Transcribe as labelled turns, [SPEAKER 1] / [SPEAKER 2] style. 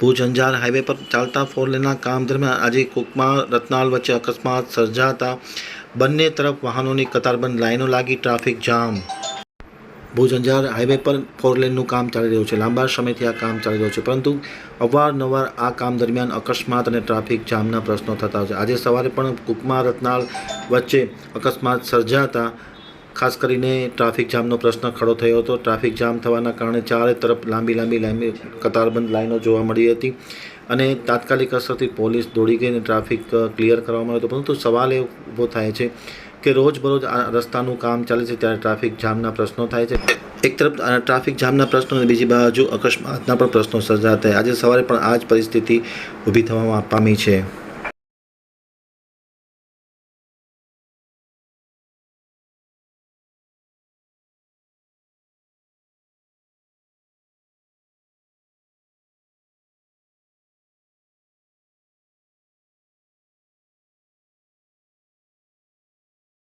[SPEAKER 1] Bhuj, Anjar highway પર ચાલતા four લેનના કામ દરમિયાન આજે કુકમા, રત્નાલ વચ્ચે અકસ્માત સર્જાતા બંને તરફ વાહનોની કતારબંધ લાઈનો લાગી traffic jam. Bhuj, Anjar highway પર ફોર લેનનું કામ ચાલી રહ્યું છે. લાંબા સમયથી આ કામ ચાલી રહ્યું છે, પરંતુ અવારનવાર આ કામ દરમિયાન અકસ્માત અને ટ્રાફિક જામના પ્રશ્નો થતા છે. આજે સવારે પણ કુકમા, રત્નાલ વચ્ચે અકસ્માત સર્જાતા ખાસ કરીને ટ્રાફિક જામનો પ્રશ્ન ખડો થયો હતો. ટ્રાફિક જામ થવાના કારણે ચારે તરફ લાંબી લાંબી લાંબી કતારબંધ લાઈનો જોવા મળી હતી અને તાત્કાલિક અસરથી પોલીસ દોડી ગઈને ટ્રાફિક ક્લિયર કરવામાં આવ્યો હતો. પરંતુ સવાલ એ ઊભો થાય છે કે રોજબરોજ આ રસ્તાનું કામ ચાલે છે ત્યારે ટ્રાફિક જામના પ્રશ્નો થાય છે. એક તરફ ટ્રાફિક જામના પ્રશ્નો અને બીજી બાજુ અકસ્માતના પણ પ્રશ્નો સર્જાતા આજે સવારે પણ આ જ પરિસ્થિતિ ઊભી થવામાં પામી છે.